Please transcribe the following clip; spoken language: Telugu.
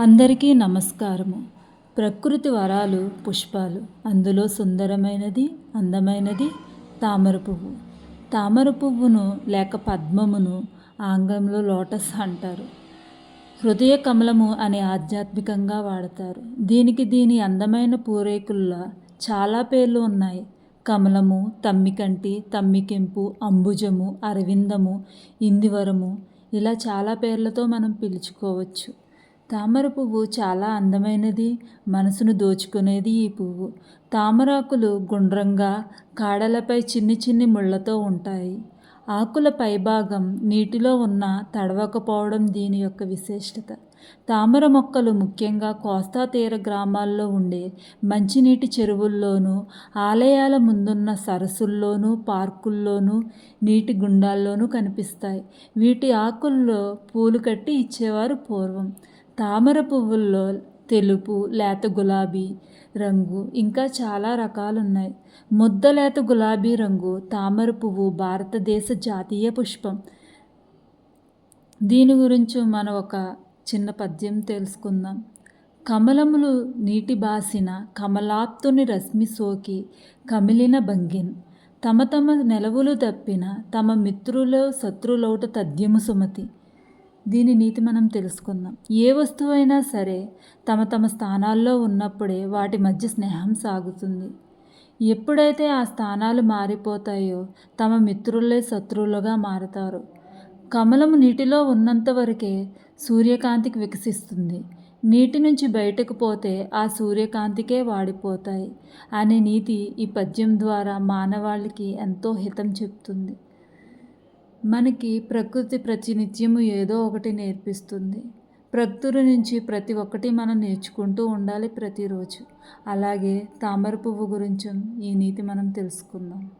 అందరికీ నమస్కారము. ప్రకృతి వరాలు పుష్పాలు అందులో సుందరమైనది అందమైనది తామర పువ్వు. తామర పువ్వును లేక పద్మమును ఆంగ్లంలో లోటస్ అంటారు. హృదయ కమలము అని ఆధ్యాత్మికంగా వాడతారు. దీనికి దీని అందమైన పూరేకుల్లో చాలా పేర్లు ఉన్నాయి. కమలము తమ్మికంటి తమ్మికెంపు అంబుజము అరవిందము ఇందివరము ఇలా చాలా పేర్లతో మనం పిలుచుకోవచ్చు. తామర పువ్వు చాలా అందమైనది మనసును దోచుకునేది ఈ పువ్వు. తామరాకులు గుండ్రంగా కాడలపై చిన్ని చిన్ని ముళ్ళతో ఉంటాయి. ఆకుల పైభాగం నీటిలో ఉన్న తడవకపోవడం దీని యొక్క విశిష్టత తామర మొక్కలు ముఖ్యంగా కోస్తా తీర గ్రామాల్లో ఉండే మంచినీటి చెరువుల్లోనూ ఆలయాల ముందున్న సరస్సుల్లోనూ పార్కుల్లోనూ నీటి గుండాల్లోనూ కనిపిస్తాయి. వీటి ఆకుల్లో పూలు కట్టి ఇచ్చేవారు పూర్వం. తామర పువ్వుల్లో తెలుపు లేత గులాబీ రంగు ఇంకా చాలా రకాలు ఉన్నాయి ముద్ద లేత గులాబీ రంగు తామర పువ్వు భారతదేశ జాతీయ పుష్పం. దీని గురించి మనం ఒక చిన్న పద్యం తెలుసుకుందాం. కమలములు నీటి బాసిన కమలాప్తుని రశ్మి సోకి కమిలిన భంగిన్. తమ తమ నెలవులు తప్పిన తమ మిత్రుల శత్రులోట తద్యము సుమతి. దీని నీతి మనం తెలుసుకుందాం. ఏ వస్తువైనా సరే తమ తమ స్థానాల్లో ఉన్నప్పుడే వాటి మధ్య స్నేహం సాగుతుంది. ఎప్పుడైతే ఆ స్థానాలు మారిపోతాయో తమ మిత్రులే శత్రువులుగా మారతారు. కమలము నీటిలో ఉన్నంత వరకే సూర్యకాంతికి వికసిస్తుంది. నీటి నుంచి బయటకు పోతే ఆ సూర్యకాంతికే వాడిపోతాయి. అనే నీతి ఈ పద్యం ద్వారా మానవాళికి ఎంతో హితం చెప్తుంది. మనకి ప్రకృతి ప్రతినిత్యము ఏదో ఒకటి నేర్పిస్తుంది. ప్రకృతి నుంచి ప్రతి ఒక్కటి మనం నేర్చుకుంటూ ఉండాలి ప్రతిరోజు. అలాగే తామర పువ్వు గురించి ఈ నీతి మనం తెలుసుకుందాం.